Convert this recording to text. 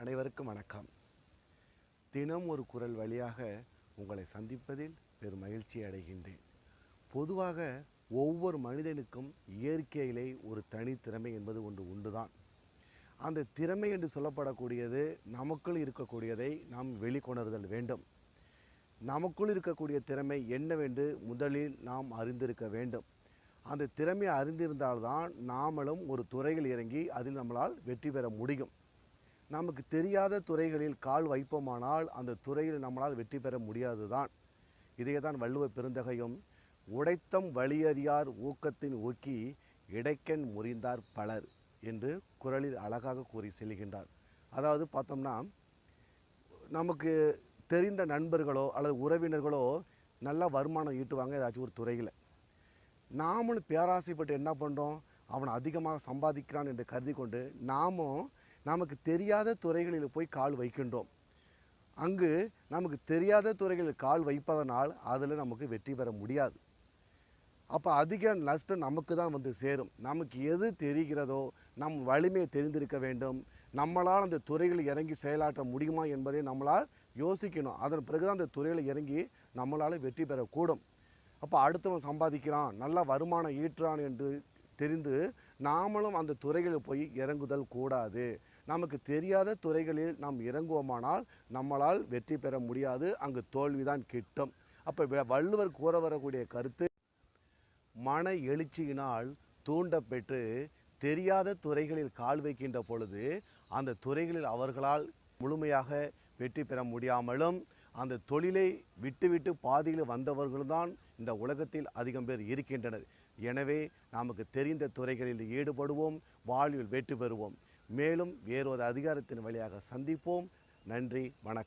அனைவருக்கும் வணக்கம். தினம் ஒரு குரல் வழியாக உங்களை சந்திப்பதில் பெரும் மகிழ்ச்சி அடைகின்றேன். பொதுவாக ஒவ்வொரு மனிதனுக்கும் இயற்கையிலே ஒரு தனித்திறமை என்பது ஒன்று உண்டுதான். அந்த திறமை என்று சொல்லப்படக்கூடியது நமக்குள் இருக்கக்கூடியதை நாம் வெளிக்கொணர்தல் வேண்டும். நமக்குள் இருக்கக்கூடிய திறமை என்னவென்று முதலில் நாம் அறிந்திருக்க வேண்டும். அந்த திறமையை அறிந்திருந்தால்தான் நாமளும் ஒரு துறையில் இறங்கி அதில் நம்மளால் வெற்றி பெற முடியும். நமக்கு தெரியாத துறைகளில் கால் வைப்போமானால் அந்த துறையில் நம்மளால் வெற்றி பெற முடியாது தான் இதையே தான் வள்ளுவ பெருந்தகையும் உடைத்தம் வழியறியார் ஊக்கத்தின் ஊக்கி இடைக்கண் முறிந்தார் பலர் என்று குரலில் அழகாக கூறி செல்கின்றார். அதாவது பார்த்தோம்னா நமக்கு தெரிந்த நண்பர்களோ அல்லது உறவினர்களோ நல்லா வருமானம் ஈட்டுவாங்க ஏதாச்சும் ஒரு துறையில். நாமளும் பேராசைப்பட்டு என்ன பண்ணுறோம் அவன் அதிகமாக சம்பாதிக்கிறான் என்று கருதி கொண்டு நாமும் நமக்கு தெரியாத துறைகளில் போய் கால் வைக்கின்றோம். அங்கு நமக்கு தெரியாத துறைகளில் கால் வைப்பதனால் அதில் நமக்கு வெற்றி பெற முடியாது. அப்போ அதிக நஷ்டம் நமக்கு தான் வந்து சேரும். நமக்கு எது தெரிகிறதோ நம் வலிமையை தெரிந்திருக்க வேண்டும். நம்மளால் அந்த துறைகளில் இறங்கி செயலாற்ற முடியுமா என்பதை நம்மளால் யோசிக்கணும். அதன் பிறகு அந்த துறையில் இறங்கி நம்மளால் வெற்றி பெறக்கூடும். அப்போ அடுத்தவன் சம்பாதிக்கிறான் நல்லா வருமானம் ஈட்டுறான் என்று தெரிந்து நாமளும் அந்த துறைகளில் போய் இறங்குதல் கூடாது. நமக்கு தெரியாத துறைகளில் நாம் இறங்குவோமானால் நம்மளால் வெற்றி பெற முடியாது. அங்கு தோல்விதான் கிட்டும். அப்போ வள்ளுவர் கூற வரக்கூடிய கருத்து மன எழுச்சியினால் தூண்டப்பெற்று தெரியாத துறைகளில் கால் வைக்கின்ற பொழுது அந்த துறைகளில் அவர்களால் முழுமையாக வெற்றி பெற முடியாமலும் அந்த தொழிலை விட்டுவிட்டு பாதியில் வந்தவர்கள்தான் இந்த உலகத்தில் அதிகம் பேர் இருக்கின்றனர். எனவே நமக்கு தெரிந்த துறைகளில் ஈடுபடுவோம் வாழ்வில் வெற்றி பெறுவோம். மேலும் வேறொரு அதிகாரத்தின் வழியாக சந்திப்போம். நன்றி வணக்கம்.